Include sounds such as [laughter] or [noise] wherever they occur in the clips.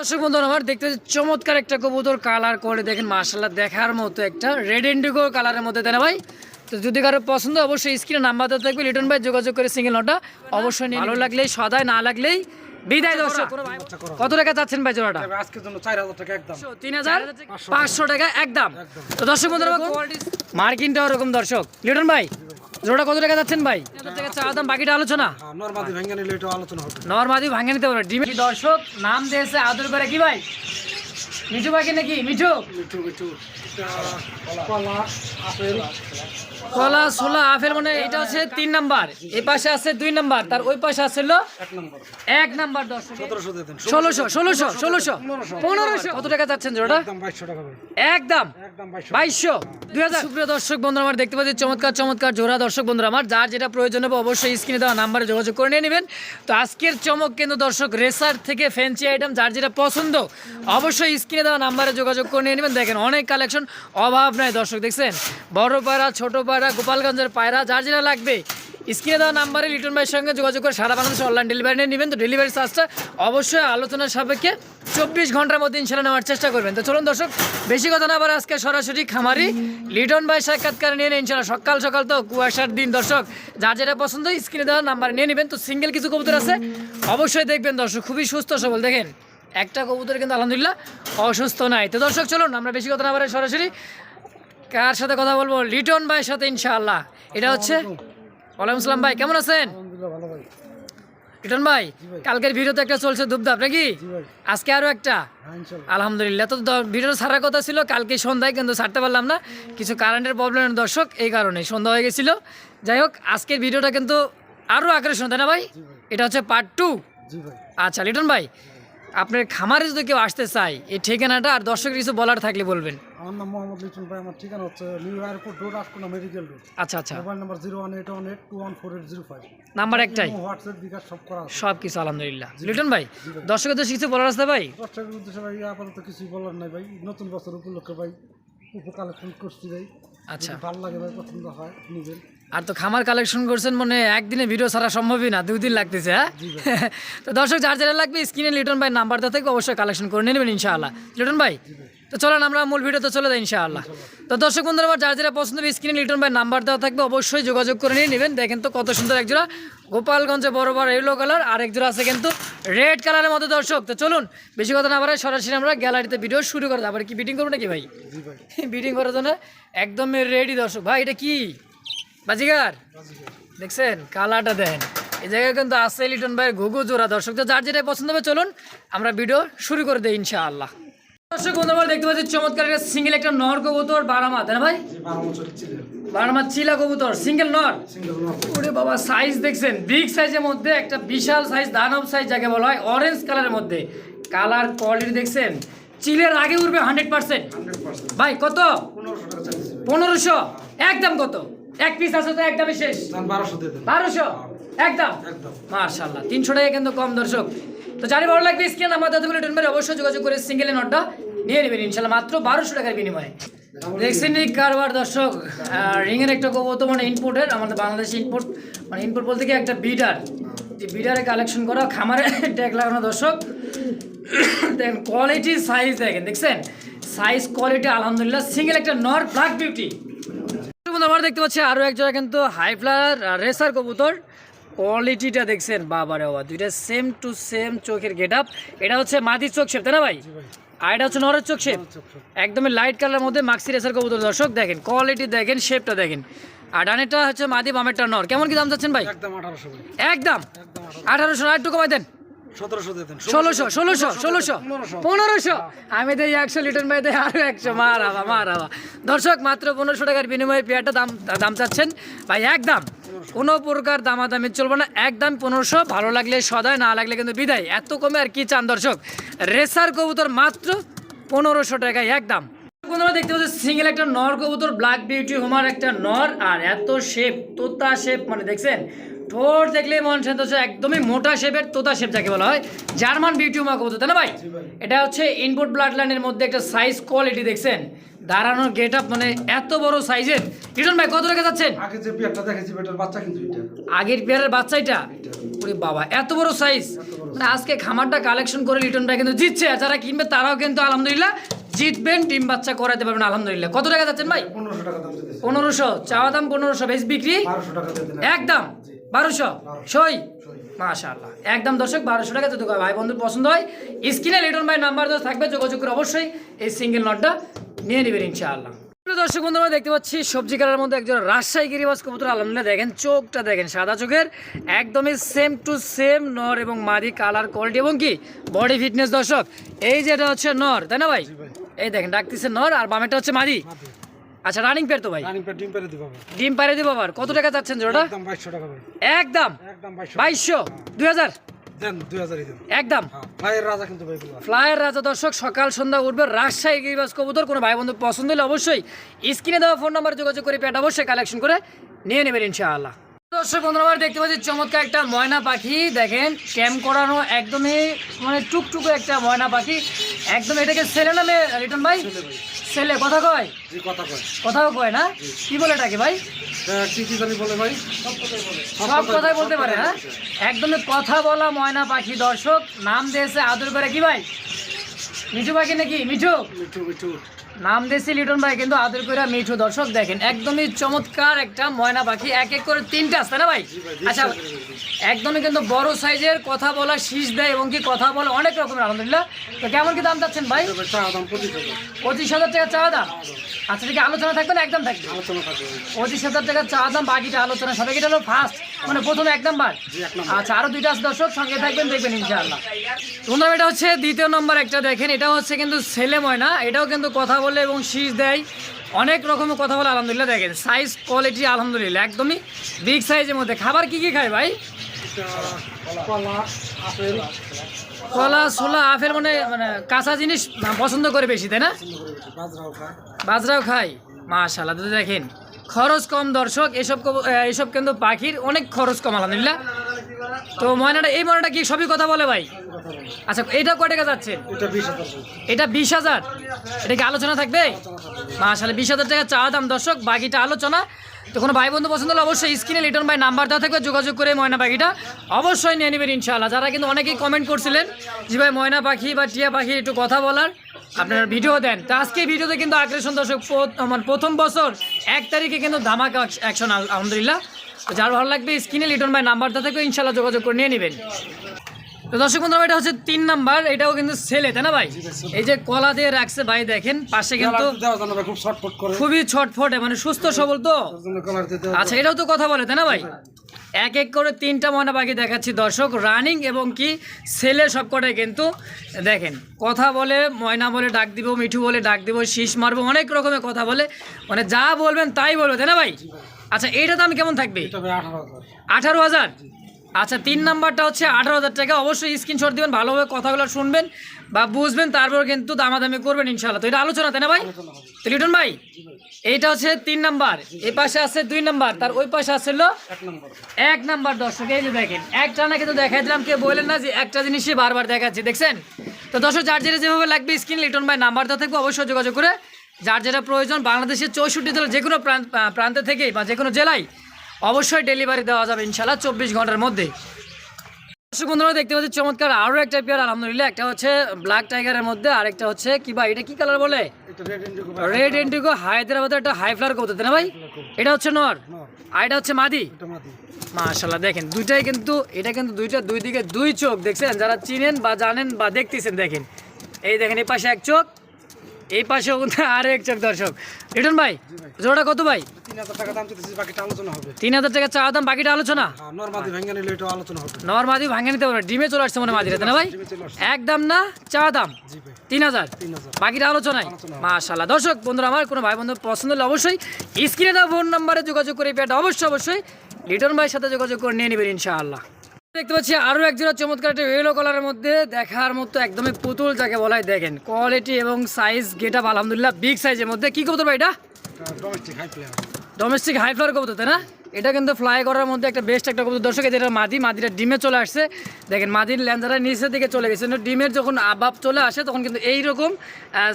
দর্শক বন্ধুরা আমার দেখতে চমৎকার একটা কবুতর কালার করে দেখেন মার্শাল্লাহ দেখার মতো একটা রেড ইন্ডিগো কালারের মধ্যে দেন না ভাই। তো যদি কারও পছন্দ অবশ্যই স্ক্রিনে নাম্বার দেওয়া থাকবে। লিটন ভাই যোগাযোগ করে সিঙ্গেল নটা অবশ্যই ভালো লাগলেই সদায় না লাগলেই বিদায় দর্শক কত টাকা চাচ্ছেন ভাই জোড়াটা? আজকের জন্য চার হাজার টাকা একদম। তিন হাজার? পাঁচশো টাকা একদম। তো দর্শক বন্ধুরা মার্কিনটা ওরকম দর্শক। লিটন ভাই জোড়া কত টাকা যাচ্ছেন ভাই? টাকা দাম বাকিটা আলোচনা। হ্যাঁ নর্মাদি নিলে এটা আলোচনা হবে। নর্মাদি ভাঙে নিতে পারবে। ডিম দর্শক নাম দিয়েছে আদর করে কি ভাই? মিঠু পাখি নাকি? মিঠু? একটু একটু কলা ছোলা আপেল মানে এটা হচ্ছে তিন নাম্বার। এই পাশে আছে দুই নাম্বার তার ওই পাশে আছে এক নম্বর ষোলোশো ষোলোশো ষোলোশো পনেরোশো। কত টাকা যাচ্ছেন জোড়া একদম বাইশশো দুই হাজার। সুপ্রিয় দর্শক বন্ধুরা আমার দেখতে পাচ্ছি চমৎকার চমৎকার জোড়া। দর্শক বন্ধুরা আমার যার যেটা প্রয়োজন হবে অবশ্যই স্ক্রিনে দেওয়া নাম্বারে যোগাযোগ করে নিয়ে নেবেন। তো আজকের চমক কিন্তু দর্শক রেসার থেকে ফ্যান্সি আইটেম যার যেটা পছন্দ অবশ্যই স্ক্রিনে দেওয়া নাম্বারে যোগাযোগ করে নিয়ে নেবেন। দেখেন অনেক কালেকশন অভাব নাই, দর্শক দেখছেন? বড় পায়রা ছোট পায়রা গোপালগঞ্জের পায়রা, যার যেটা লাগবে। স্ক্রিনে দেওয়া নাম্বারে লিটন ভাইয়ের সঙ্গে যোগাযোগ করে সারা বাংলাদেশে অনলাইন ডেলিভারি নিয়ে নেবেন। তো ডেলিভারি চার্জটা অবশ্যই আলোচনার সাপেক্ষে চব্বিশ ঘণ্টার মধ্যে ইনশাল্লাহ নেওয়ার চেষ্টা করবেন। তো চলুন দর্শক, বেশি কথা না আবার আজকে সরাসরি খামারি লিটন ভাই সাক্ষাৎকার নিয়ে নিন ইনশাল্লাহ সকাল সকাল তো কুয়াশার দিন, দর্শক। যার যেটা পছন্দ, স্ক্রিনে দেওয়া নাম্বার নিয়ে নেবেন। তো সিঙ্গেল কিছু কবুতর আছে, অবশ্যই দেখবেন দর্শক। খুবই সুস্থ, সবল। দেখেন একটা কবুতর কিন্তু আলহামদুলিল্লাহ অসুস্থ নাই। তো দর্শক চলুন আমরা বেশি কথা না আবার সরাসরি কার সাথে কথা বলব? লিটন ভাইয়ের সাথে ইনশাআল্লাহ। এটা হচ্ছে ওয়ালাইকুম সালাম ভাই কেমন আছেন? আলহামদুলিল্লাহ ভাই। লিটন ভাই কালকের ভিডিওতে একটা চলছে দুবদাপ নাকি? জি আজকে আরও একটা? হ্যাঁ আলহামদুলিল্লাহ তো ভিডিও ছাড়ার কথা ছিল কালকে সন্ধ্যায় কিন্তু ছাড়তে পারলাম না। কিছু কারেন্টের প্রবলেমের দর্শক এই কারণে সন্ধ্যা হয়ে গেছিল। যাই হোক আজকের ভিডিওটা কিন্তু আরও আকর্ষণ তাই না ভাই? এটা হচ্ছে পার্ট টু আচ্ছা লিটন ভাই আপনার খামারে যদি কেউ আসতে চায় এই ঠিকানাটা আর দর্শক কিছু বলার থাকলে বলবেন। আমার নাম মোহাম্মদ লিটন ভাই আমার ঠিকানা হচ্ছে new airport road Ashkona medical road. আচ্ছা আচ্ছা। Mobile number zero one eight one eight two one four eight zero five. Number একটাই। হোয়াটসঅ্যাপ বিকাশ সব করা আছে। সব কিছু আলহামদুলিল্লাহ লিটন ভাই দর্শকের তো কিছু বলার আছে ভাই? দর্শকের উদ্দেশ্যে ভাই আপাতত কিছুই বলার নাই ভাই। নতুন বছর উপলক্ষে ভাই উপর কালেকশন করছি ভাই। আচ্ছা। যদি ভালো লাগে ভাই পছন্দ হয় নিবেন। আর তো খামার কালেকশন করছেন মানে একদিনে ভিডিও ছাড়া সম্ভবই না দুই দিন লাগতেছে হ্যাঁ? [laughs] তো দর্শক যার যারা লাগবে স্ক্রিনে লিটন ভাই নাম্বার দেওয়া থেকে অবশ্যই কালেকশন করে নেবেন ইনশাআল্লাহ। লিটন ভাই তো চলেন আমরা মূল ভিডিওতে চলে যাই ইনশাআল্লাহ। তো দর্শক বন্ধুরা আমার যার যারা পছন্দ হবে স্ক্রিনে লিটন ভাই নাম্বার দেওয়া থাকবে অবশ্যই যোগাযোগ করে নিয়ে নেবেন। দেখেন তো কত সুন্দর একজোড়া গোপালগঞ্জে বড় বড় ইয়েলো কালার আর একজোড়া আছে কিন্তু রেড কালারের মধ্যে দর্শক। তো চলুন বেশি কথা না বাড়াই সরাসরি আমরা গ্যালারিতে ভিডিও শুরু করে আবার কি বিটিং করব নাকি ভাই? ভাই। [laughs] বিটিং করার জন্য একদমই রেডি দর্শক। ভাই এটা কি? বাজিগার দেখছেন? কালারটা দেখেন। এই জায়গায় কিন্তু আছে লিটন ভাইয়ের ঘুঘু জোড়া। দর্শক তো যার যেটা পছন্দ হবে চলুন আমরা ভিডিও শুরু করে দেই ইনশাআল্লাহ। দর্শক বন্ধু আমার দেখতে পাচ্ছি চমৎকার একটা সিঙ্গেল একটা নর কবুতর বারামা। তাই না ভাই? বারামা চিলা কবুতর সিঙ্গেল নর? ওরে বাবা সাইজ দেখছেন? বিগ সাইজের মধ্যে একটা বিশাল সাইজ দানব সাইজ যাকে বলা হয় অরেঞ্জ কালারের মধ্যে। কালার কোয়ালিটি দেখছেন? চিলের আগে উঠবে হান্ড্রেড পার্সেন্ট ভাই কত? পনেরোশো একদম কত? এক পিস আছে তো একদমই শেষ। বারোশো বারোশো? একদম? মার্শাল্লাহ তিনশো টাকা কিন্তু কম দর্শক। তো জানি ভালো লাগবে স্ক্রিন আমার দাদা অবশ্যই যোগাযোগ করে সিঙ্গেল নটটা নিয়ে নেবেন। ইনশাল্লাহ মাত্র বারোশো টাকার বিনিময়ে। দেখছেন এই কারবার দর্শক রিংয়ের একটা কবুতর মানে ইনপুটের আমাদের বাংলাদেশ ইনপুট মানে ইনপুট বলতে কি একটা বিডার যে বিডারে কালেকশন করা খামারে ট্যাগ লাগানো দর্শক। দেখেন কোয়ালিটি সাইজ দেখেন দেখছেন? সাইজ কোয়ালিটি আলহামদুলিল্লাহ সিঙ্গেল একটা নর ব্ল্যাক বিউটি আমরা দেখতে পাচ্ছি আরও এক জোড়া কিন্তু হাই ফ্লায়ার রেসার কবুতর। কোয়ালিটিটা দেখছেন বাবারে বাবা দুইটা সেম টু সেম চোখের গেট আপ এটা হচ্ছে মাদির চোখ শেপ তাই না ভাই? আর এটা হচ্ছে নরের চোখ শেপ একদমই লাইট কালারের মধ্যে মাক্সি রেসার কবুতর। দর্শক দেখেন কোয়ালিটি দেখেন শেপটা দেখেন। আর ডানেরটা হচ্ছে মাদি বামেরটা নর। কেমন কি দাম যাচ্ছেন ভাই? একদম আঠারোশো একদম? আঠারোশো। আর একটু কমাই দেন। ষোলোশো ষোলোশো ষোলোশো পনেরোশো। আমি দেই একশো লিটার ভাই দেয় আরও একশো। মার মার দর্শক মাত্র পনেরোশো টাকার বিনিময়ে পেয়ারটা দাম দাম চাচ্ছেন। ভাই একদম। কোনো প্রকার দামাদামি চলবে না। একদম পনেরোশো। ভালো লাগলে সদায় না লাগলে কিন্তু বিদায়। এত কমে আর কি চান দর্শক? রেসার কবুতর মাত্র পনেরোশো টাকায় একদম। বন্ধুরা দেখতে পাচ্ছি সিঙ্গেল একটা নর কবুতর ব্ল্যাক বিউটি হোমার একটা নর আর এত শেপ তোতা শেপ মানে দেখছেন? ঠোঁট দেখলে মন শান্ত হচ্ছে একদমই মোটা শেপের তোতা শেপ যাকে বলা হয় জার্মান বিউটি হোমা কবুতর তাই না ভাই? এটা হচ্ছে ইনপুট ব্লাড লাইনের মধ্যে একটা সাইজ কোয়ালিটি দেখছেন? দাঁড়ানোর গেট আপ মানে এত বড় সাইজের রিটন ভাই কত রেখে যাচ্ছেন? আগে যে পেয়ারটা দেখেছি পেটার বাচ্চা কিন্তু এটা। আগের পেয়ারের ওরে বাবা এত বড় সাইজ মানে আজকে খামারটা কালেকশন করে লিটন ভাই কিন্তু জিতছে যারা কিনবে তারাও কিন্তু আলহামদুলিল্লাহ জিতবেন ডিম বাচ্চা করাতে পারবেন আলহামদুলিল্লাহ। কত টাকা যাচ্ছেন ভাই? পনেরোশো চাওয়া দাম পনেরোশো বেশ বিক্রি? একদম? বারোশো? সই? মাশাআল্লাহ। একদম দর্শক বারোশো টাকা যদি ভাই বন্ধুর পছন্দ হয় স্ক্রিনে লিটন ভাই নাম্বার থাকবে যোগাযোগ করে অবশ্যই এই সিঙ্গেল নটটা নিয়ে নেবেন ইনশাআল্লাহ। দর্শক বন্ধু আমরা দেখতে পাচ্ছি সবজি কালার মধ্যে একজন রাজশাহী গিরিবাস কবুতর আলহামদুলিল্লাহ দেখেন চোখটা দেখেন সাদা চোখের একদমই সেম টু সেম নর এবং মাদি কালার কোয়ালিটি এবং কি বডি ফিটনেস দর্শক। এই যেটা হচ্ছে নর তাই না ভাই? এই দেখেন ডাকতেছে নর আর বামেটা হচ্ছে মাদি। আচ্ছা রানিং পেয়ার তো ভাই? ডিম পেরে দিব ডিম পারে দিব আবার। কত টাকা চাচ্ছেন জোড়াটা? একদম বাইশশো? দুই হাজার? দেন দুই হাজারই দেন। একদম। হ্যাঁ রাজা কিন্তু ভাই এগুলো। রাজা দর্শক সকাল সন্ধ্যা উঠবে। রাজশাহী কবুতর কোনো ভাই বন্ধু পছন্দ হলে অবশ্যই স্ক্রিনে দেওয়া ফোন নাম্বার যোগাযোগ করে পেট অবশ্যই কালেকশন করে নিয়ে নেবেন ইনশাআল্লাহ। দর্শক বন্ধুরা দেখতে পাচ্ছি চমৎকার একটা ময়না পাখি। দেখেন ক্যাম্প করানো একদমই মানে টুকটুকু একটা ময়না পাখি। একদম এটাকে ছেলে নামে রিটন ভাই? ছেলে কথা কয়? কথা কয়। কথাও কয় না? কি বলে এটাকে ভাই? কি কি জানি বলে ভাই। সব কথাই সব কথাই বলতে পারে হ্যাঁ? একদমই কথা বলা ময়না পাখি দর্শক। নাম দিয়েছে আদর করে কি ভাই? মিঠু পাখি নাকি? মিঠু? মিঠু মিঠু। নাম দিয়েছে লিটন ভাই কিন্তু আদর করে মিঠু দর্শক দেখেন একদমই চমৎকার একটা ময়না পাখি এক এক করে তিনটা আসছে না ভাই? আচ্ছা একদমই কিন্তু বড় সাইজের কথা বলা শীষ দেয় এবং কি কথা বলে অনেক রকমের আলহামদুলিল্লাহ। তো কেমন কি দাম চাচ্ছেন ভাই? চা পঁচিশ হাজার। টাকা চাওয়া দাম? আচ্ছা ঠিক আলোচনা থাকবে না? একদম থাকবে। পঁচিশ হাজার টাকা চা দাম বাকিটা আলোচনা সবাই এটা হলো ফার্স্ট মানে প্রথম এক নাম্বার? আচ্ছা আরও দুইটা আছে দর্শক সঙ্গে থাকবেন দেখবেন ইনশাআল্লাহ। বন্ধুরা এটা হচ্ছে দ্বিতীয় নম্বর একটা দেখেন এটা হচ্ছে কিন্তু ছেলে ময়না এটাও কিন্তু কথা বলে এবং শীষ দেয়। অনেক রকমের কথা বলে আলহামদুলিল্লাহ। দেখেন সাইজ কোয়ালিটি আলহামদুলিল্লাহ একদমই বিগ সাইজের মধ্যে। খাবার কি কি খায় ভাই? কলা আপেল। আফের ছোলা মানে মানে কাঁচা জিনিস পছন্দ করে বেশি তাই না? বাজরাও খায়। মাশাল্লাহ দেখেন খরচ কম দর্শক এসব এসব কিন্তু পাখির অনেক খরচ কম আলহামদুলিল্লাহ। তো ময়নাটা এই ময়নাটা কি সবই কথা বলে ভাই? আচ্ছা এটা কয় টাকা যাচ্ছে? এটা বিশ হাজার এটা বিশ হাজার? এটা কি আলোচনা থাকবে? মাসালে বিশ হাজার টাকা চা দাম দর্শক বাকিটা আলোচনা। তো কোনো ভাই বন্ধু পছন্দ হলে অবশ্যই স্ক্রিনে লিটন ভাই নাম্বার দেওয়া থাকবে, যোগাযোগ করে ময়না পাখিটা অবশ্যই নিয়ে নেবেন ইনশাআল্লাহ। যারা কিন্তু অনেকেই কমেন্ট করছিলেন যে ভাই ময়না পাখি বা টিয়া পাখি একটু কথা বলার, আপনার ভিডিও দেন। তো আজকে ভিডিওতে কিন্তু আগ্রেসন দর্শক আমার প্রথম বছর, এক তারিখে কিন্তু ধামাকা অ্যাকশন আলহামদুলিল্লাহ। যার ভালো লাগবে, স্ক্রিনে লিটন ভাই নাম্বার দেওয়া থাকবে, ইনশাআল্লাহ যোগাযোগ করে নিয়ে নেবেন। তো দর্শক বন্ধু এটা হচ্ছে তিন নাম্বার এটাও কিন্তু ছেলে তাই না ভাই? এই যে কলা দিয়ে রাখছে ভাই দেখেন পাশে কিন্তু খুবই ছটফটে মানে সুস্থ সবল তো। আচ্ছা এটাও তো কথা বলে তাই না ভাই? এক এক করে তিনটা ময়না পাখি দেখাচ্ছি দর্শক রানিং এবং কি ছেলে সবকটাই কিন্তু দেখেন। কথা বলে ময়না বলে ডাক দিব মিঠু বলে ডাক দিব শীষ মারবো অনেক রকমের কথা বলে মানে যা বলবেন তাই বলবে তাই না ভাই? আচ্ছা এইটা দাম কেমন থাকবে? আঠারো হাজার। আচ্ছা তিন নাম্বারটা হচ্ছে আঠারো হাজার টাকা। অবশ্যই স্ক্রিনশট দিবেন ভালোভাবে কথাগুলো শুনবেন বা বুঝবেন তারপর কিন্তু দামাদামি করবেন ইনশাল্লাহ তো এটা আলোচনা তাই না ভাই? তো লিটন ভাই এইটা হচ্ছে তিন নাম্বার। এই পাশে আছে দুই নাম্বার তার ওই পাশে আছে এক নম্বর। দর্শক এই যে দেখেন একটা না কিন্তু দেখাই দিলাম কেউ বললেন না যে একটা জিনিসই বারবার দেখাচ্ছি দেখছেন? তো দর্শক যার যেটা যেভাবে লাগবে স্ক্রিন লিটন ভাই নাম্বার দেওয়া থাকবে অবশ্যই যোগাযোগ করে। যার যেটা প্রয়োজন বাংলাদেশের চৌষট্টি জেলা যে কোনো প্রান্তে থেকে বা যে কোনো জেলায় অবশ্যই ডেলিভারি দেওয়া যাবে ইনশাল্লাহ চব্বিশ ঘণ্টার মধ্যে। দর্শক বন্ধুরা দেখতে পাচ্ছি চমৎকার আরও একটা পেয়ার আলহামদুলিল্লাহ। একটা হচ্ছে ব্ল্যাক টাইগারের মধ্যে আরেকটা হচ্ছে কি ভাই এটা কি কালার বলে? রেড রেড হায়দ্রাবাদের একটা হাই ফ্লার কবুতর না ভাই? এটা হচ্ছে নর। আর এটা হচ্ছে মাদি। মাশাল্লাহ দেখেন দুইটাই কিন্তু এটা কিন্তু দুইটা দুই দিকে দুই চোখ দেখছেন? যারা চিনেন বা জানেন বা দেখতেছেন দেখেন। এই দেখেন এই পাশে এক চোখ এই পাশেও কিন্তু আর এক চোখ দর্শক। রিটন ভাই জোড়া কত ভাই? তিন হাজার টাকা দাম চা দাম বাকিটা আলোচনা? হ্যাঁ নর্মাদি ভেঙে নিতে পারবে ডিমে চলে আসছে মনে মাদিরা না ভাই? আসছে। একদম না চা দাম? তিন হাজার। বাকিটা আলোচনায়। আলোচনা মাশাল্লাহ দর্শক বন্ধুরা আমার কোনো ভাই বন্ধু পছন্দ হলে অবশ্যই স্ক্রিনে দেওয়া ফোন নাম্বারে যোগাযোগ করে পেটা অবশ্যই অবশ্যই লিটন ভাইয়ের সাথে যোগাযোগ করে নিয়ে নেবেন ইনশাআল্লাহ। দেখতে পাচ্ছি আরও এক জোড়া চমৎকার একটা ইয়েলো কালারের মধ্যে দেখার মতো একদমই পুতুল যাকে বলাই দেখেন কোয়ালিটি এবং সাইজ গেট আপ আলহামদুলিল্লাহ বিগ সাইজের মধ্যে। কি কবুতর ভাই এটা? ডোমেস্টিক হাই ফ্লাওয়ার কবুতর তাই না? এটা কিন্তু ফ্লাই করার মধ্যে একটা বেস্ট একটা কবুতর। দর্শক এটা মাদি মাদিটা ডিমে চলে আসছে। দেখেন মাদির ল্যান্ডারা নিচের দিকে চলে গেছে। কিন্তু ডিমের যখন আবাব চলে আসে তখন কিন্তু এই রকম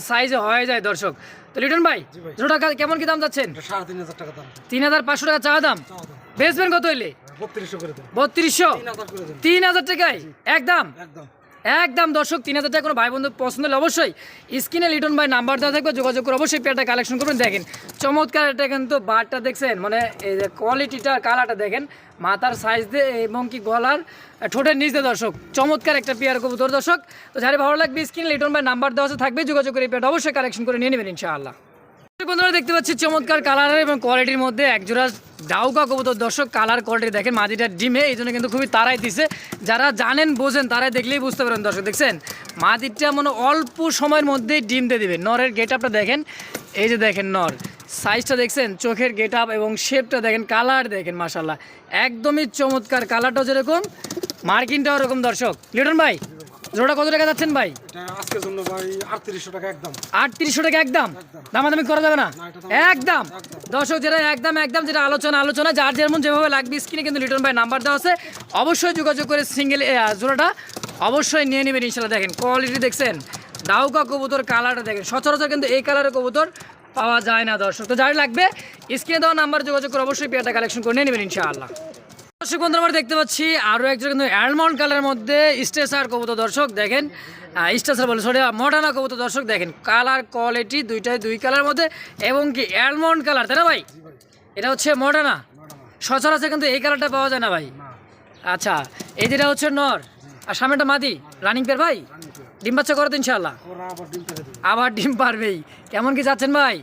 সাইজে হয়ে যায় দর্শক। তো লিটন ভাই। জোড়া কেমন কি দাম যাচ্ছেন? সাড়ে তিন হাজার টাকা দাম। তিন হাজার পাঁচশো টাকা চা দাম। বেচবেন কত হইলে? বত্রিশশো তিন হাজার টাকায়? একদম? একদম। দর্শক তিন হাজার টাকা কোনো ভাই বন্ধু পছন্দ হলে অবশ্যই স্ক্রিনে লিটন ভাই নাম্বার দেওয়া থাকবে যোগাযোগ করে অবশ্যই পেয়ারটা কালেকশন করবেন। দেখেন চমৎকার এটা কিন্তু বারটা দেখছেন মানে এই যে কোয়ালিটিটা কালারটা দেখেন মাথার সাইজ দিয়ে এবং কি গলার ঠোঁটের নিচ দিয়ে দর্শক চমৎকার একটা পেয়ার কবুতর দর্শক। তো যারা ভালো লাগবে স্ক্রিনে লিটন ভাই নাম্বার দেওয়া আছে থাকবে যোগাযোগ করে পেয়ারটা অবশ্যই কালেকশন করে নিয়ে নেবেন ইনশাআল্লাহ। বন্ধুরা দেখতে পাচ্ছি চমৎকার কালারের এবং কোয়ালিটির মধ্যে একজোড়া ডাউকা কবুতর। দর্শক কালার কোয়ালিটি দেখেন মাদিটার ডিমে, এই জন্য কিন্তু খুবই তারাই দিছে। যারা জানেন, বোঝেন, তারাই দেখলেই বুঝতে পারেন দর্শক, দেখছেন? মাদিরটা মানে অল্প সময়ের মধ্যেই ডিম দিয়ে দিবে। নরের গেট আপটা দেখেন, এই যে দেখেন নর। সাইজটা দেখছেন, চোখের গেট আপ এবং শেপটা দেখেন কালার দেখেন মাসাল্লাহ একদমই চমৎকার কালারটাও যেরকম মার্কিনটাও ওরকম দর্শক। লিটন ভাই জোড়া কত টাকা যাচ্ছেন ভাই? আজকের জন্য ভাই আটত্রিশশো টাকা একদম। আটত্রিশশো টাকা একদম? দামাদামি করা যাবে না? একদম? দর্শক যেটা একদম একদম যেটা আলোচনা আলোচনা যার যেমন যেভাবে লাগবে স্ক্রিনে কিন্তু রিটার্ন ভাই নাম্বার দেওয়া আছে। অবশ্যই যোগাযোগ করে সিঙ্গেল জোড়াটা অবশ্যই নিয়ে নেবেন ইনশাল্লাহ। দেখেন কোয়ালিটি দেখছেন। ডাউকা কবুতর কালারটা দেখেন। সচরাচর কিন্তু এই কালারের কবুতর পাওয়া যায় না দর্শক। তো যার লাগবে স্ক্রিনে দেওয়া নাম্বার যোগাযোগ করে অবশ্যই পেয়ারটা কালেকশন করে নিয়ে নেবেন ইনশাআল্লাহ। দর্শক বন্ধুরা আমরা দেখতে পাচ্ছি আরও একজন কিন্তু অ্যালমন্ড কালারের মধ্যে স্টেসার কবুতর দর্শক দেখেন। স্টেসার বলে সরি মডার্না কবুতর দর্শক দেখেন। কালার কোয়ালিটি দুইটাই দুই কালার মধ্যে এবং কি অ্যালমন্ড কালার তাই না ভাই? এটা হচ্ছে মডার্না সচরাচর কিন্তু এই কালারটা পাওয়া যায় না ভাই। আচ্ছা এই যেটা হচ্ছে নর আর সামনেটা মাদি রানিং পেয়ার ভাই? ডিম বাচ্চা করো তো ইনশাল্লাহ আবার ডিম পারবেই। কেমন কি যাচ্ছেন ভাই?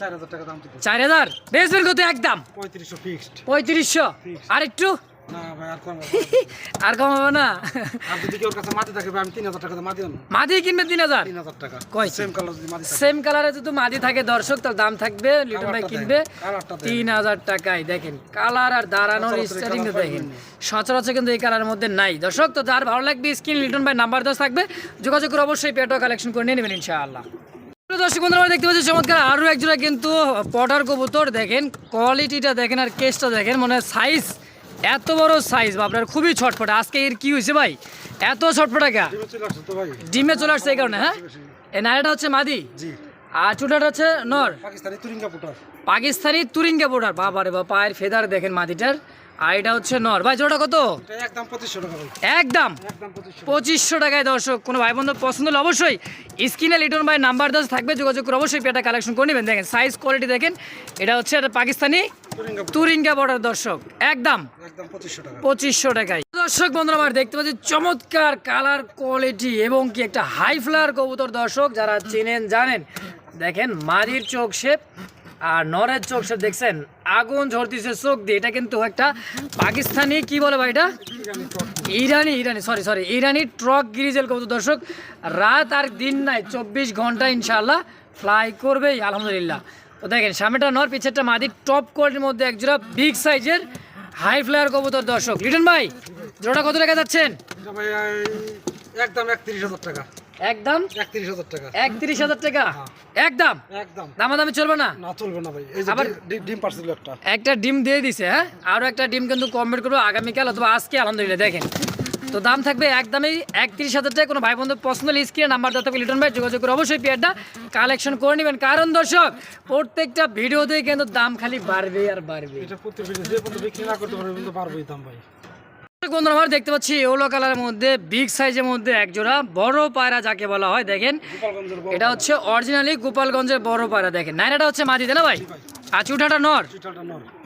চার হাজার টাকা দাম দিতে চার হাজার? বেসবেন কত একদম। পঁয়ত্রিশশো ফিক্সড পঁয়ত্রিশশো। আর একটু? [laughs] আর কম হবে না। আর যদি কেউ কাছে মাটি থাকে আমি তিন হাজার টাকা দিয়ে মাটি মাদি কিনবে তিন হাজার? তিন হাজার টাকা। কয়? সেম কালার যদি মাটি সেম কালারে যদি মাদি থাকে দর্শক তার দাম থাকবে লিটন ভাই কিনবে। তিন হাজার টাকায়। দেখেন কালার আর দাঁড়ানোর স্টারিং দেখেন। সচরাচর কিন্তু এই কালারের মধ্যে নাই। দর্শক তো যার ভালো লাগবে স্ক্রিন লিটন ভাই নাম্বার দশ থাকবে। যোগাযোগ করে অবশ্যই পেটো কালেকশন করে নিয়ে নেবেন ইনশাআল্লাহ। দর্শক বন্ধুরা দেখতে পাচ্ছি চমৎকার আরও একজোড়া কিন্তু পটার কবুতর। দেখেন কোয়ালিটিটা দেখেন আর কেসটা দেখেন মানে সাইজ এত বড় সাইজ আপনার খুবই ছটফটা। আজকে এর কি হয়েছে ভাই? এত ছটফটা কে ডিমে চলে আসছে এই কারণে হ্যাঁ? এই নারীটা হচ্ছে মাদি? আর চুটাটা হচ্ছে নর? পাকিস্তানি তুরিঙ্গা পোটার। পাকিস্তানি তুরিঙ্গা পোটার। বাবা রে বাবা পায়ের ফেদার দেখেন মাদিটার। আর এটা হচ্ছে নর। ভাই জোড়া কত? একদম পঁচিশশো টাকা একদম? পঁচিশশো। টাকায় দর্শক কোনো ভাই বন্ধু পছন্দ হলে অবশ্যই স্ক্রিনে লিটন ভাই নাম্বার দাস থাকবে যোগাযোগ করে অবশ্যই পেটা কালেকশন করে নেবেন। দেখেন সাইজ কোয়ালিটি দেখেন এটা হচ্ছে একটা পাকিস্তানি তুরিঙ্গা বর্ডার দর্শক। একদম? পঁচিশশো টাকায়। দর্শক বন্ধুরা আমার দেখতে পাচ্ছি চমৎকার কালার কোয়ালিটি এবং কি একটা হাই ফ্লার কবুতর দর্শক যারা চেনেন জানেন দেখেন মারির চোখ শেপ আর নরের চোখ শেপ দেখছেন আগুন ঝরতিছে চোখ দিয়ে। এটা কিন্তু একটা পাকিস্তানি কি বলে ভাই এটা? ইরানি ইরানি সরি সরি ইরানি ট্রক গিরিজেল কবুতর। দর্শক রাত আর দিন নাই চব্বিশ ঘণ্টা ইনশাল্লাহ ফ্লাই করবেই আলহামদুলিল্লাহ। তো দেখেন সামনেটা নর পিছেরটা মাদি টপ কোয়ালিটির মধ্যে একজোড়া বিগ সাইজের হাই ফ্লায়ার কবুতর। দর্শক লিটন ভাই জোড়া কত টাকা যাচ্ছেন? একদম একত্রিশ হাজার টাকা। একদম? একত্রিশ হাজার টাকা। একত্রিশ হাজার টাকা? একদম? একদম। দামাদামি চলবে না? না চলবে না ভাই। এই আবার- ডিম- ডিম একটা। একটা ডিম দিয়ে দিছে হ্যাঁ? আরও একটা ডিম কিন্তু কমপ্লিট করব আগামীকাল অথবা আজকে আলহামদুলিল্লাহ দেখেন। তো দাম থাকবে একদমই একত্রিশ হাজার টাকা। কোনো ভাই বন্ধু পছন্দ স্ক্রিনে নাম্বার দেওয়া থাকবে লিটন ভাই যোগাযোগ করে অবশ্যই পেয়ারটা কালেকশন করে নেবেন। কারণ দর্শক প্রত্যেকটা ভিডিওতেই কিন্তু দাম খালি বাড়বে আর বাড়বে। এটা ভিডিও যে পর্যন্ত বিক্রি না করতে পারবে কিন্তু পারবেই দাম ভাই। বন্ধুরা আমরা দেখতে পাচ্ছি ইয়েলো কালারের মধ্যে বিগ সাইজের মধ্যে এক জোড়া বড় পায়রা যাকে বলা হয় দেখেন। এটা হচ্ছে অরিজিনালি গোপালগঞ্জের বড় পায়রা দেখেন। নাইনাটা হচ্ছে মাদি তাই না ভাই? আর চুটাটা নর?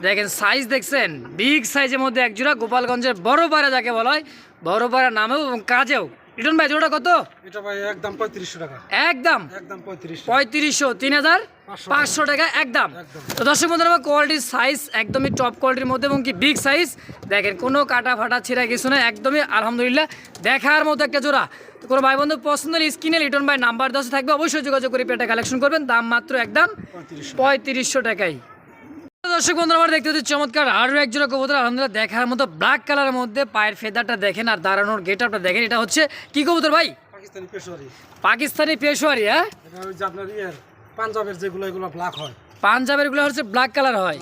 দেখেন সাইজ দেখছেন? বিগ সাইজের মধ্যে এক জোড়া গোপালগঞ্জের বড় পায়রা যাকে বলা হয় বড় পায়রা নামেও এবং কাজেও। রিটন ভাই জোড়া কত? এটা ভাই একদম পঁয়ত্রিশশো টাকা। একদম? একদম পঁয়ত্রিশ পঁয়ত্রিশশো তিন হাজার? পাঁচশো টাকা। একদম। তো দর্শক বন্ধুরা আমার কোয়ালিটির সাইজ একদমই টপ কোয়ালিটির মধ্যে এবং কি বিগ সাইজ দেখেন কোনো কাটা ফাটা ছিঁড়া কিছু না একদমই আলহামদুলিল্লাহ। দেখার মতো একটা জোড়া। তো কোনো ভাই বন্ধু পছন্দ স্ক্রিনে রিটার্ন বাই নাম্বার দশ থাকবে অবশ্যই যোগাযোগ করে পেটা কালেকশন করবেন। দাম মাত্র একদম পঁয়ত্রিশশো। পঁয়ত্রিশশো টাকাই দর্শক বন্ধুরা আমরা দেখতে হচ্ছে চমৎকার আরও এক জোড়া কবুতর। আলহামদুলিল্লাহ দেখার মতো ব্ল্যাক কালারের মধ্যে পায়ের ফেদারটা দেখেন আর দাঁড়ানোর গেট আপটা দেখেন। এটা হচ্ছে কি কবুতর ভাই? পাকিস্তানি পেশোয়ারি। পাকিস্তানি পেশোয়ারি হ্যাঁ? পাঞ্জাবের যেগুলো এগুলো ব্ল্যাক হয়। পাঞ্জাবেরগুলো হচ্ছে ব্ল্যাক কালার হয়।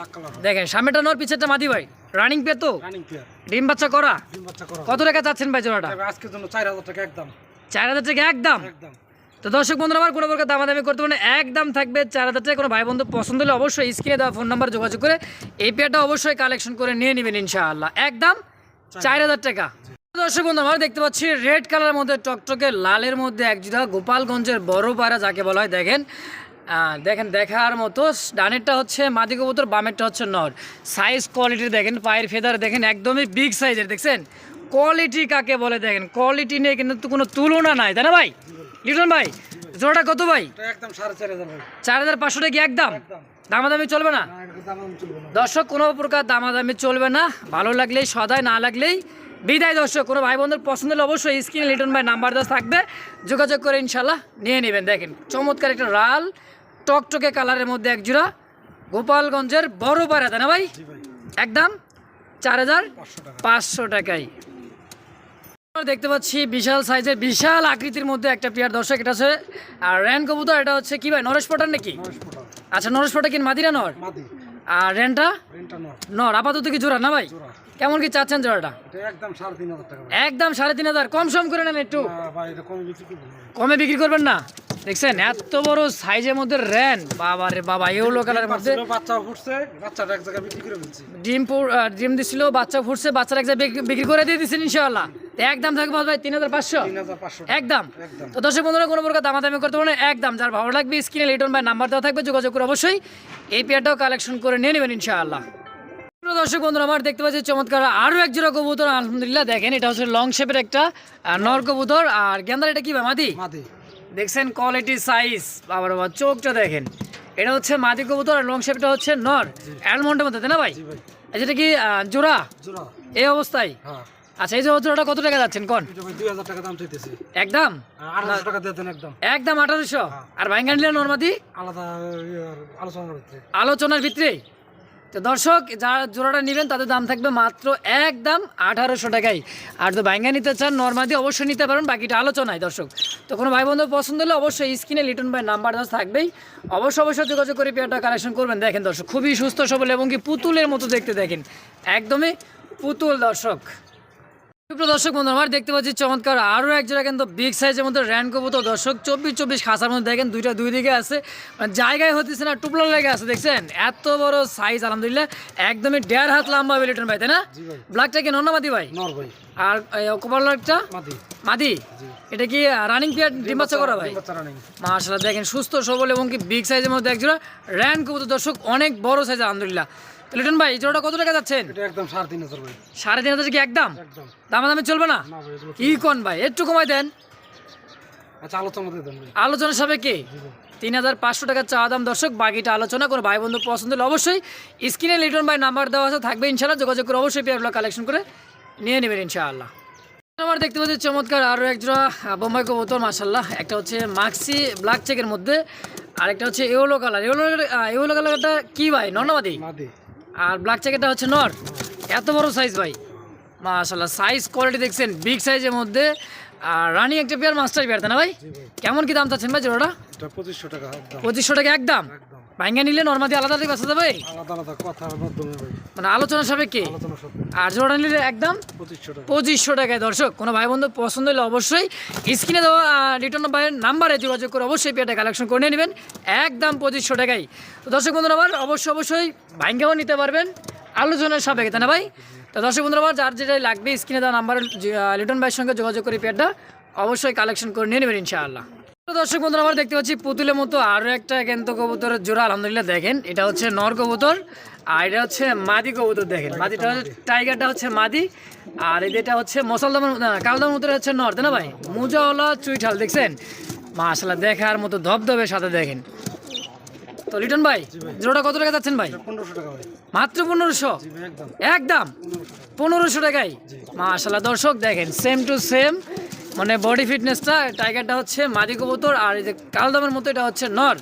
দেখেন সামনেটা নর পিছেরটা মাদি ভাই। রানিং পে তো? রানিং ডিম বাচ্চা করা? ডিম বাচ্চা করা কত টাকা চাচ্ছেন ভাই জোড়াটা? আজকের জন্য চার হাজার টাকা একদম। চার হাজার টাকা একদম? একদম। তো দর্শক বন্ধুরা আমার কোনো প্রকার দামাদামি করতে পারেন একদম থাকবে চার হাজার টাকা। কোনো ভাই বন্ধু পছন্দ হলে অবশ্যই স্ক্রিনে দেওয়া ফোন নাম্বার যোগাযোগ করে এই পেয়ারটা অবশ্যই কালেকশন করে নিয়ে নেবেন ইনশাআল্লাহ। একদম চার হাজার টাকা। দর্শক বন্ধু আমরা দেখতে পাচ্ছি রেড কালারের মধ্যে টকটকে লালের মধ্যে এক জোড়া গোপালগঞ্জের বড় পাড়া যাকে বলা হয় দেখেন দেখেন দেখার মতো ডানেরটা হচ্ছে মাদি কবুতর বামেরটা হচ্ছে নর। সাইজ কোয়ালিটি দেখেন পায়ের ফেদার দেখেন একদমই বিগ সাইজের দেখছেন? কোয়ালিটি কাকে বলে দেখেন? কোয়ালিটি নিয়ে কিন্তু কোনো তুলনা নাই তাই না ভাই? লিটন ভাই জোড়াটা কত ভাই? চার হাজার ভাই। চার হাজার পাঁচশো টাকা একদম? দামাদামি চলবে না? দর্শক কোনো প্রকার দামাদামি চলবে না। ভালো লাগলেই সদায় না লাগলেই বিদায় দর্শক। কোনো ভাই বন্ধুর পছন্দ হলে অবশ্যই স্ক্রিনে লিটন ভাই নাম্বার দেওয়া থাকবে। যোগাযোগ করে ইনশাল্লাহ নিয়ে নেবেন। দেখেন চমৎকার একটা লাল টকটকে কালারের মধ্যে এক জোড়া গোপালগঞ্জের বড় পাড়া তাই না ভাই? একদম চার হাজার পাঁচশো টাকা। টাকায়। দেখতে পাচ্ছি বিশাল সাইজের বিশাল আকৃতির মধ্যে একটা পেয়ার দর্শক এটা আছে। আর র্যান কবুতর এটা হচ্ছে কি ভাই নরেশ পটার নাকি? আচ্ছা নরেশ পটা কি মাদিরা নর? আর র্যানটা নর। আপাতত কি জোড়া না ভাই? কেমন কি চাচ্ছেন জোড়াটা? একদম সাড়ে তিন হাজার কম সম করে নেন একটু। কমে বিক্রি করবেন না? দেখছেন এত বড় সাইজের মধ্যে র্যান। বাবা রে বাবা এগুলো কালারের মধ্যে বাচ্চা ফুটছে বাচ্চাটা এক জায়গায় বিক্রি করে ফেলছি। ডিম ডিম দিছিল বাচ্চা ফুটছে বাচ্চার এক জায়গায় বিক্রি- করে দিয়ে দিচ্ছেন ইনশাআল্লাহ। একদম থাকবে ভাই তিন হাজার পাঁচশো? তিন একদম। তো দর্শক বন্ধুরা কোনো প্রকার দামাদামি করতে পারেন একদম যার ভালো লাগবে স্ক্রিনে লিটন ভাই নাম্বার দেওয়া থাকবে যোগাযোগ করে অবশ্যই এই পেয়ারটাও কালেকশন করে নিয়ে নেবেন ইনশাআল্লাহ। দর্শক বন্ধুরা আমার দেখতে পাচ্ছি চমৎকার আরও এক জোড়া কবুতর আলহামদুলিল্লাহ। দেখেন এটা হচ্ছে লং শেপের একটা নর কবুতর। আর গেন্দার এটা কি ভাই মাদি? মাদি। দেখছেন কোয়ালিটি সাইজ বাবার বাবা চোখটা দেখেন। এটা হচ্ছে মাদি কবুতর আর লং শেপটা হচ্ছে নর। অ্যালমন্ডের মধ্যে তাই না ভাই? যেটা কি জোড়া? জোড়া। এই অবস্থায়? হ্যাঁ। আচ্ছা এই যে জোড়াটা কত টাকা যাচ্ছেন কোন? দুই হাজার টাকা দাম চাইতেছি। একদম? টাকা দিয়ে দেন একদম। একদম আঠারোশো? আর ভাইঙ্গা নিলে নর্মাদি আলাদা আলোচনার ভিতরে আলোচনার ভিতরে তো দর্শক, যারা জোড়াটা নেবেন তাদের দাম থাকবে মাত্র একদম আঠারোশো টাকাই আর তো ব্যাঙ্গা নিতে চান, নর্মাদি অবশ্যই নিতে পারেন, বাকিটা আলোচনায় দর্শক। তো কোনো ভাই বন্ধু পছন্দ হলে অবশ্যই স্ক্রিনে লিটন ভাই নাম্বার দশ থাকবেই। অবশ্যই অবশ্যই যোগাযোগ করে পেয়ারটা কালেকশন করবেন। দেখেন দর্শক, খুবই সুস্থ, সবল এবং কি পুতুলের মতো দেখতে দেখেন। একদমই পুতুল দর্শক। সুপ্রিয় দর্শক বন্ধু আমার দেখতে পাচ্ছি চমৎকার আরও এক জোড়া কিন্তু বিগ সাইজের মধ্যে র্যান কবুতর। দর্শক চব্বিশ চব্বিশ খাসার মধ্যে দেখেন দুইটা দুই দিকে আছে। মানে জায়গায় হতেছে না টুপলার লেগে আছে দেখছেন? এত বড় সাইজ আলহামদুলিল্লাহ একদমই দেড় হাত লম্বা বেলিটন ভাই তাই না? ব্ল্যাকটা কি নন্নামাদি ভাই? আর কপালটা মাদি। মাদি? এটা কি রানিং পিয়ার ডিম বাচ্চা করা ভাই? বাচ্চারা দেখেন সুস্থ সবল এবং কি বিগ সাইজের মধ্যে এক জোড়া র্যান কবুতর। দর্শক অনেক বড় সাইজ আলহামদুলিল্লাহ। তো লিটন ভাই জোড়াটা কত টাকা যাচ্ছেন? এটা একদম সাড়ে তিন হাজার ভাই। সাড়ে তিন হাজার কি একদম? একদম। দামাদামি চলবে না? কি কোন ভাই একটু কমাই দেন। আচ্ছা আলোচনা দেন আলোচনা সাপেক্ষে? তিন হাজার পাঁচশো টাকার চাওয়া দাম দর্শক বাকিটা আলোচনা করে ভাই বন্ধু পছন্দ হলে অবশ্যই স্ক্রিনে লিটন ভাই নাম্বার দেওয়া আছে থাকবে ইনশাল্লাহ যোগাযোগ করে অবশ্যই পেয়ারগুলো কালেকশন করে নিয়ে নেবেন ইনশাআল্লাহ। আমার দেখতে পাচ্ছি চমৎকার আরও এক জোড়া আহ, বোম্বাই কবুতর মাসাল্লাহ একটা হচ্ছে মাক্সি ব্ল্যাক চেকের মধ্যে আর একটা হচ্ছে ইউলো কালার ইউলো ইউলো কালারটা কি ভাই? নর্নামাদি মাদি আর ব্ল্যাক জ্যাকেটটা হচ্ছে নর এত বড় সাইজ ভাই। মাশাল্লাহ সাইজ কোয়ালিটি দেখছেন বিগ সাইজের মধ্যে। আর রানি একটা পেয়ার মাস্টার পেয়ার তাই না ভাই? কেমন কি দাম চাচ্ছেন ভাই জোড়াটা? পঁচিশশো টাকা পঁচিশশো টাকা একদম। ভাঙ্গা নিলে নর্মাদি আলাদা আলাদা বেচা যাবে? আলাদা আলাদা কথার মাধ্যমে ভাই। মানে আলোচনা সাপেক্ষে? আলোচনা আর জোড়া নিলে একদম পঁচিশশো টাকা। পঁচিশশো টাকায়। দর্শক কোনো ভাই বন্ধু পছন্দ হলে অবশ্যই স্ক্রিনে দেওয়া রিটার্ন ভাইয়ের নাম্বারে যোগাযোগ করে অবশ্যই পেয়ারটা কালেকশন করে নিয়ে নেবেন। একদম পঁচিশশো টাকায়। তো দর্শক বন্ধুরা আবার অবশ্যই অবশ্যই ভাঙ্গাও নিতে পারবেন। আলোচনার সাপেক্ষে তাই না ভাই? তো দর্শক বন্ধুরা আবার যার যেটাই লাগবে স্ক্রিনে দেওয়া নাম্বারে লিটন ভাইয়ের সঙ্গে যোগাযোগ করে পেয়ারটা অবশ্যই কালেকশন করে নিয়ে নেবেন ইনশাআল্লাহ। দর্শক বন্ধুরা, আমরা দেখতে পাচ্ছি পুতুলের মতো আরও একটা কেন্দ্র কবুতরের জোড়া, আলহামদুলিল্লাহ। দেখেন, এটা হচ্ছে নর কবুতর আর এটা হচ্ছে মাদি কবুতর, দেখেন। মাদিটা হচ্ছে, টাইগারটা হচ্ছে মাদি আর এটা হচ্ছে মশালদামের কালদাম মতো হচ্ছে নর, তাই না ভাই? মুজাওয়ালা চুইঠাল, দেখছেন? মাশাল্লাহ দেখার মতো ধবধবে সাথে, দেখেন। তো লিটন ভাই জোড়াটা কত টাকা যাচ্ছেন ভাই? মাত্র পনেরোশো? একদম। পনেরোশো টাকায়? মাশাল্লাহ দর্শক দেখেন সেম টু সেম মানে বডি ফিটনেসটা টাইগারটা হচ্ছে মাদি কবুতর আর এই যে কালদমের মতো এটা হচ্ছে নর।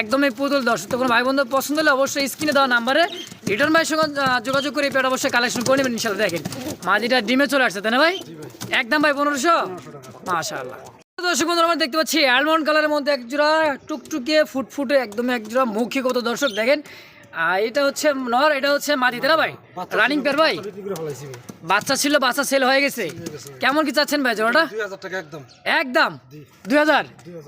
একদমই পুতুল দর্শক তো কোনো ভাই বন্ধু পছন্দ হলে অবশ্যই স্ক্রিনে দেওয়া নাম্বারে রিটার্ন ভাইয়ের সঙ্গে যোগাযোগ করে এই অবশ্যই কালেকশন করে নেবেন ইনশাল্লাহ দেখেন মাদিটা ডিমে চলে আসছে তাই না ভাই? একদম ভাই পনেরোশো? মাশাল্লাহ দর্শক বন্ধুরা আমরা দেখতে পাচ্ছি অ্যালমন্ড কালারের মধ্যে এক জোড়া টুকটুকে ফুটফুটে একদম এক জোড়া মুখী কত দর্শক দেখেন। এটা হচ্ছে নর এটা হচ্ছে মাদি তাই না ভাই? রানিং পেয়ার ভাই? বাচ্চা ছিল বাচ্চা সেল হয়ে গেছে। কেমন কি চাচ্ছেন ভাই জোড়াটা? একদম। একদম? দুই হাজার?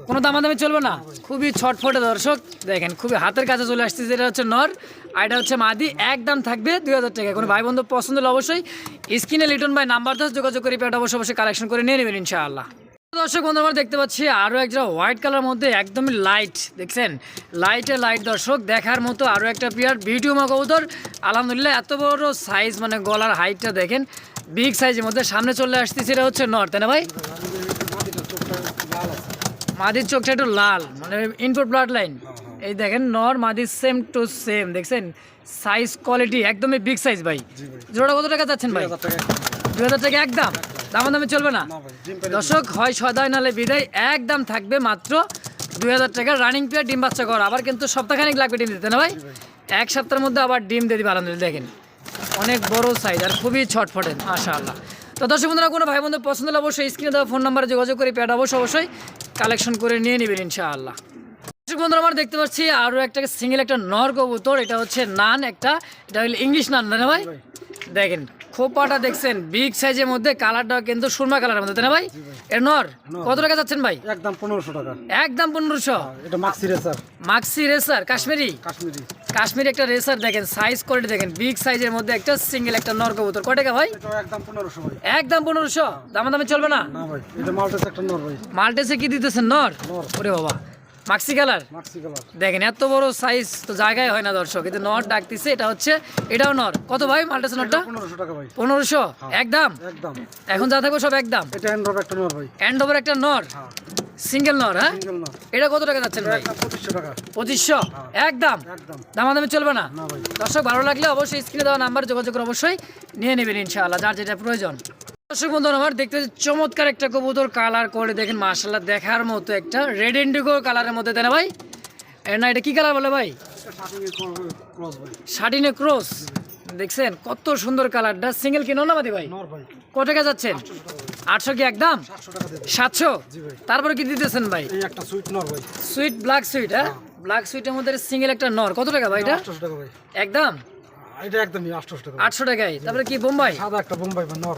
কোনো দামাদামি চলবে না। খুবই ছটফটে দর্শক দেখেন খুবই হাতের কাছে চলে আসছে যেটা হচ্ছে নর আর এটা হচ্ছে মাদি একদম থাকবে দুই হাজার টাকা কোনো ভাই বন্ধু পছন্দ হলে অবশ্যই স্ক্রিনে লিটন ভাই নাম্বার দশ যোগাযোগ করে পেটা অবশ্যই অবশ্যই কালেকশন করে নিয়ে নেবেন ইনশাআল্লাহ। দর্শক বন্ধু আমরা দেখতে পাচ্ছি আরও একটা হোয়াইট কালার মধ্যে একদমই লাইট দেখছেন? লাইটে লাইট দর্শক দেখার মতো আরও একটা প্লেয়ার ভিডিও মা কবুতর। আলহামদুলিল্লাহ এত বড় সাইজ মানে গলার হাইটটা দেখেন বিগ সাইজের মধ্যে সামনে চলে আসতেছে এটা হচ্ছে নর তাই না ভাই? মাদির চোখটা একটু লাল মানে ইনপুট ব্লাড লাইন এই দেখেন নর মাদির সেম টু সেম দেখছেন? সাইজ কোয়ালিটি একদমই বিগ সাইজ ভাই। জোড়া কত টাকা যাচ্ছেন ভাই? দুই হাজার টাকা একদম? দাম দামে চলবে না। দর্শক হয় সদায় নালে বিদায় একদম থাকবে মাত্র দুই হাজার টাকার রানিং পেয়ার ডিম বাচ্চা কর আবার কিন্তু সপ্তাহখানিক লাগবে ডিম দিতে না ভাই? এক সপ্তাহের মধ্যে আবার ডিম দিয়ে দিবে আলহামদুলিল্লাহ। দেখেন অনেক বড় সাইজ আর খুবই ছটফটেন মাশাআল্লাহ। তো দর্শক বন্ধুরা কোনো ভাই বন্ধু পছন্দ হলে অবশ্যই স্ক্রিনে দেওয়া ফোন নাম্বারে যোগাযোগ করে পেয়ার অবশ্যই অবশ্যই কালেকশন করে নিয়ে নেবেন ইনশাআল্লাহ। দর্শক বন্ধুরা আমরা দেখতে পাচ্ছি আরও একটা সিঙ্গেল একটা নর কবুতর। এটা হচ্ছে নান একটা এটা হলো ইংলিশ নান না ভাই। দেখেন খোপাটা দেখছেন বিগ সাইজের মধ্যে কালারটা কিন্তু সুরমা কালারের মধ্যে তাই না ভাই? এর নর কত টাকা যাচ্ছেন ভাই? একদম পনেরোশো টাকা। একদম পনেরোশো? এটা maxi racer maxi racer Kashmiri? Kashmiri. Kashmiri একটা রেসার দেখেন সাইজ কোয়ালিটি দেখেন বিগ সাইজের মধ্যে একটা সিঙ্গেল একটা নর কবুতর। কয় টাকা ভাই? একদম পনেরোশো একদম পনেরোশো? দামাদামি চলবে না? না ভাই এটা মালটাস একটা নর ভাই। মাল্টেসে কি দিতেছেন নর। ওরে বাবা। মাক্সি কালার দেখেন এত বড় সাইজ তো জায়গায় হয় না দর্শক। কিন্তু নর ডাকতেছে এটা হচ্ছে এটাও নর। কত ভাই মাল্টেস নরটা? পনেরোশো টাকা ভাই। পনেরোশো? একদম? একদম। এখন যা থাকবে সব একদম? এটা অ্যান্ড্রয়েড একটা নর ভাই। হ্যান্ড ওভার একটা নর? হ্যাঁ। সিঙ্গেল নর হ্যাঁ? এটা কত টাকা যাচ্ছেন ভাই? পঁচিশশো পঁচিশশো? একদম? দামাদামি চলবে না? না দর্শক ভালো লাগলে অবশ্যই স্ক্রিনে দেওয়া নাম্বার যোগাযোগ করে অবশ্যই নিয়ে নেবেন ইনশাআল্লাহ যার যেটা প্রয়োজন। দর্শক বন্ধু আমার দেখতে চমৎকার একটা কবুতর কালার করে দেখেন মার্শাল্লাহ দেখার মতো একটা রেড ইন্ডিগো কালারের মধ্যে দেয় না ভাই? না এটা কি কালার বলে ভাই? ভাই ক্রস। দেখছেন কত সুন্দর কালারটা। সিঙ্গেল কিনো না মাদি ভাই কত টাকা যাচ্ছেন? আটশো কি একদম? সাতশো তারপরে কি দিতেছেন ভাই? সুইট ব্ল্যাক সুইট হ্যাঁ? ব্ল্যাক সুইটের মধ্যে সিঙ্গেল একটা নর। কত টাকা ভাই এটা? একদম? এটা একদমই আটশোশো টাকা। আটশো টাকায়। তারপরে কি বোম্বাই? সাদা একটা বোম্বাই বা নর।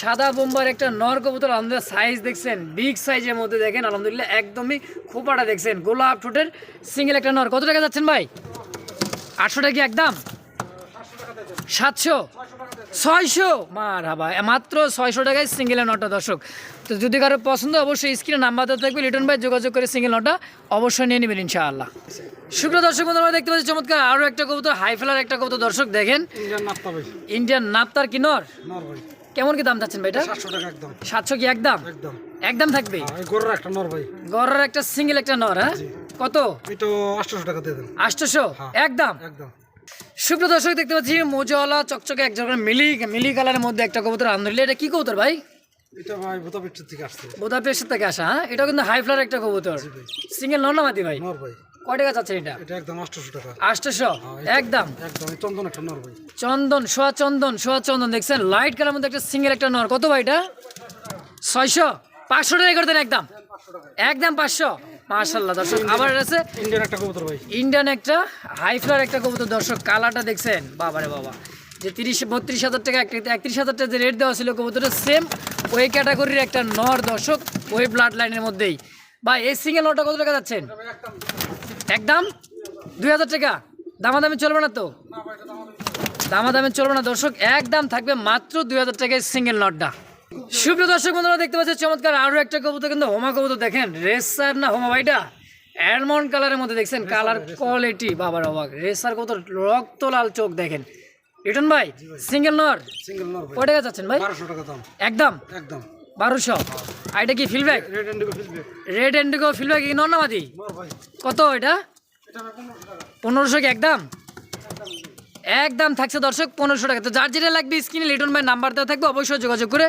সাদা বোম্বার একটা নর কবুতর আলহামদুলিল্লাহ সাইজ দেখছেন বিগ সাইজের মধ্যে দেখেন আলহামদুলিল্লাহ একদমই খোপাটা দেখছেন গোলাপ ঠোঁটের সিঙ্গেল একটা নর। কত টাকা যাচ্ছেন ভাই? আটশো টাকা কি একদম? সাতশো ছয়শো মার হাবা মাত্র ছয়শো টাকায় সিঙ্গেল নটা দর্শক। তো যদি কারও পছন্দ অবশ্যই স্ক্রিনে নাম্বার দেওয়া থাকবে লিটন ভাই যোগাযোগ করে সিঙ্গেল নটা অবশ্যই নিয়ে নেবেন ইনশাআল্লাহ। শুক্র দর্শক বন্ধু আমরা দেখতে পাচ্ছি চমৎকার আরও একটা কবুতর হাই ফেলার একটা কবুতর। দর্শক দেখেন ইন্ডিয়ান নাপ্তার কি নর? কেমন কি দাম চাচ্ছেন ভাই এটা? সাতশো কি একদম? একদম। থাকবে? হ্যাঁ, এই গরুর একটা নর ভাই। গড়ের একটা সিঙ্গেল একটা নর হ্যাঁ? কত? এটা আটশোশো টাকা দিয়ে দেন। আটশোশো? একদম? একদম। শুভ দর্শক দেখতে পাচ্ছি মোজাওয়ালা চকচকে এক জায়গায় মিলি মিলি কালারের মধ্যে একটা কবুতর আন্দোলন এটা কি কবুতর ভাই? থেকে আসা হ্যাঁ? এটা কিন্তু হাই একটা সিঙ্গেল ভাই। একদম পাঁচশো চন্দন চন্দন চন্দন দেখছেন? লাইট মধ্যে একটা সিঙ্গেল একটা কত ভাই এটা? করে দেন একদম। একদম 500 মাশাল্লাহ দর্শক আবার আছে ইন্ডিয়ান একটা কবুতর ভাই। ইন্ডিয়ান একটা হাই ফ্লার একটা কবুতর। দর্শক কালারটা দেখছেন? বাবারে বাবা। যে তিরিশ বত্রিশ হাজার টাকা একত্রিশ হাজার টাকা যে রেট দেওয়া ছিল কবুতরের সেম ওই ক্যাটাগরির একটা নর দর্শক ওই ব্লাড লাইনের মধ্যেই। ভাই এই সিঙ্গেল নটা কত টাকা যাচ্ছেন? একদম? দুই হাজার টাকা? দামাদামি চলবে না তো? দামাদামি চলবে না। দর্শক একদম থাকবে মাত্র দুই হাজার টাকায় সিঙ্গেল নটটা সুপ্রিয় দর্শক বন্ধুরা দেখতে পাচ্ছেন চমৎকার আরও একটা কবুতর কিন্তু হোমা কবুতর দেখেন রেসার না হোমা ভাইটা? অ্যালমন্ড কালারের মধ্যে দেখছেন কালার কোয়ালিটি বাবার অবাক। রেসার কত রক্ত লাল চোখ দেখেন। রিটন ভাই সিঙ্গেল নর? সিঙ্গেল নর কয় টাকা যাচ্ছেন ভাই? বারোশো টাকা দাম। একদম? একদম। বারোশো? আর এটা কি ফিলব্যাক রেড এন্ডিগো ফিলব্যাক কি নর না মাদি কত এটা? পনেরোশো কি একদম? একদম থাকছে দর্শক পনেরোশো টাকা। তো যার যেটা লাগবে স্ক্রিনে লিটন ভাই নাম্বার দেওয়া থাকবে অবশ্যই যোগাযোগ করে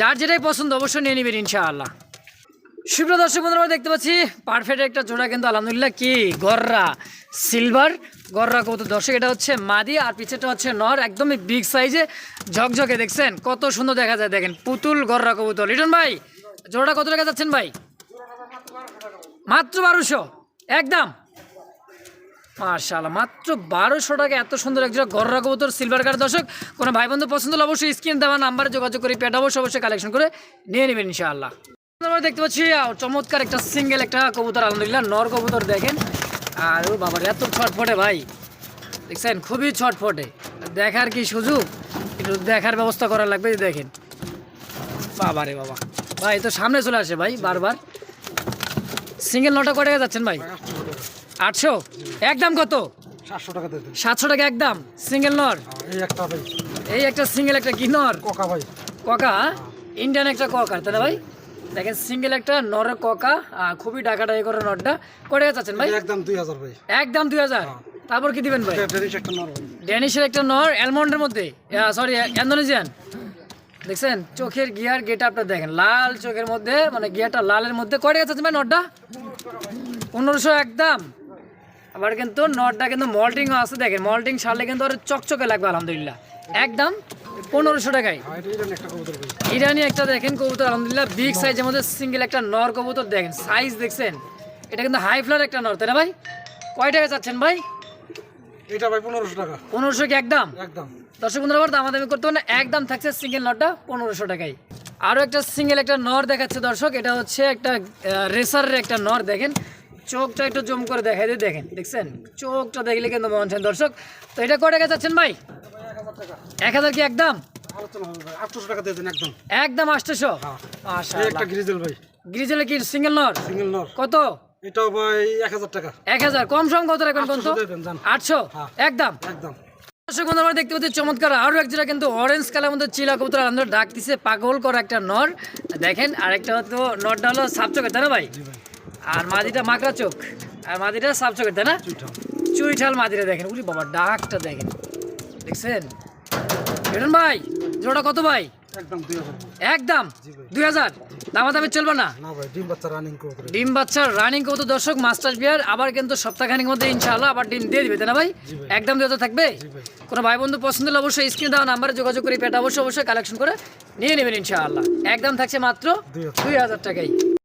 যার যেটাই পছন্দ অবশ্যই নিয়ে নেবেন ইনশাআল্লাহ। শুভ্র দর্শক বন্ধুরা দেখতে পাচ্ছি পারফেক্ট একটা জোড়া কিন্তু আলহামদুলিল্লাহ কি গররা সিলভার গররা কত দর্শক, এটা হচ্ছে মাদি আর পিছেটা হচ্ছে নর, একদমই বিগ সাইজে ঝকঝকে দেখছেন, কত সুন্দর দেখা যায়, দেখেন, পুতুল গররা কবুতর। লিটন ভাই, জোড়াটা কত টাকা যাচ্ছেন ভাই? মাত্র বারোশো, একদম। মাশাআল্লাহ, মাত্র বারোশো টাকা, এত সুন্দর একজোড়া গররা কবুতর সিলভার কার্ড দর্শক, কোনো ভাই বন্ধু পছন্দ হলে অবশ্যই স্ক্রিন দেওয়া নাম্বারে যোগাযোগ করে পেট অবশ্যই অবশ্যই কালেকশন করে নিয়ে নেবেন ইনশাআল্লাহ। দেখতে পাচ্ছি চমৎকার একটা সিঙ্গেল একটা কবুতর, আলহামদুলিল্লাহ, নর কবুতর দেখেন। আর ও বাবার, এত ছটফটে ভাই। দেখছেন, খুবই ছটফটে। দেখার কি সুযোগ? একটু দেখার ব্যবস্থা করা লাগবে দেখেন। বাবা রে বাবা। ভাই, তো সামনে চলে আসে ভাই, বারবার। সিঙ্গেল নটা কয় যাচ্ছেন ভাই? আটশো। একদম কত? সাতশো টাকা সাতশো টাকা একদম সিঙ্গেল নর? এই একটা ভাই। এই একটা সিঙ্গেল একটা কি নর? ককা ভাই। ককা ইন্ডিয়ান একটা ককা তাই না ভাই? দেখেন সিঙ্গেল একটা নর ককা খুবই ডাকাডাকি করে নটটা কয় টাকা চাচ্ছেন ভাই? একদম দুই হাজার ভাই। একদম দুই হাজার। তারপর কি দিবেন ভাই? ড্যানিশের একটা নর অ্যালমন্ডের মধ্যে। Sorry Indonesian. দেখছেন চোখের গিয়ার গেট আপটা দেখেন। লাল চোখের মধ্যে মানে গিয়ারটা লালের মধ্যে। টাকা চাচ্ছেন ভাই নটটা পনেরোশো একদম আবার কিন্তু নটটা কিন্তু মল্টিংও আছে দেখেন। মল্টিং সারলে কিন্তু আর চকচকে লাগবে আলহামদুলিল্লাহ। একদম পনেরোশো টাকায়। ইরানি একটা দেখেন কবুতর আলহামদুলিল্লাহ বিগ সাইজের মধ্যে সিঙ্গেল একটা নর কবুতর দেখেন। সাইজ দেখছেন? এটা কিন্তু হাই ফ্লার একটা নর তাই না ভাই? কয় টাকা চাচ্ছেন ভাই? এটা ভাই পনেরোশো টাকা। পনেরোশো কি একদম? একদম। দর্শক বন্ধুরা আবার দামাদামি করতে হবে না একদম থাকছে সিঙ্গেল নটটা পনেরোশো টাকায়। আরও একটা সিঙ্গেল একটা নর দেখাচ্ছে দর্শক এটা হচ্ছে একটা রেসারের একটা নর দেখেন। চোখটা একটু জম করে দেখাই দিয়ে দেখেন দেখছেন? চোখটা দেখলে কিন্তু মন চান দর্শক তো এটা কয় টাকা যাচ্ছেন ভাই? এক হাজার কি একদম? আলোচনা হবে টাকা দিয়ে দেন একদম আটশোশো? গ্রিজেল গ্রিজেলে কি সিঙ্গেল নর? সিঙ্গেল নর। কত? এটাও ভাই এক হাজার টাকা। এক হাজার। কম সম কত রাখবেন কোন তো আটশোশো দিয়ে দেন, যান। আটশো? হ্যাঁ। একদম। একদম। দর্শক বন্ধু আমরা দেখতে পাচ্ছি চমৎকার আরও এক যেটা কিন্তু অরেঞ্জ কালার মধ্যে চিলা কবুতর আনন্দ ডাক পাগল করা একটা নর। দেখেন আরেকটা হতো নরটা হলো সাপ চোখের তাই না ভাই। আর মাদিটা মাকড়া চোখ। আর মাদিটা সাপ চোখের তাই না? চুইঠাল। মাদিটা দেখেন। উলি বাবা ডাকটা দেখেন। দেখছেন? বেরোন ভাই জোড়া কত ভাই? একদম দুই হাজার। ভাই। একদম? জি ভাই। দুই হাজার? দামা দামে চলবে না? ডিম বাচ্চা রানিং কত দর্শক মাস্টার বিয়ার। আবার কিন্তু সপ্তাহখানির মধ্যে ইনশাআল্লাহ আবার ডিম দিয়ে দিবে তাই না ভাই। একদম দিয়ে থাকবে? জি ভাই। কোনো ভাই বন্ধু পছন্দ হলে অবশ্যই স্ক্রিনে দেওয়া নাম্বারে যোগাযোগ করে পেটা অবশ্যই অবশ্যই কালেকশন করে নিয়ে নেবেন ইনশাআল্লাহ। একদম থাকছে মাত্র দুই দুই হাজার টাকাই।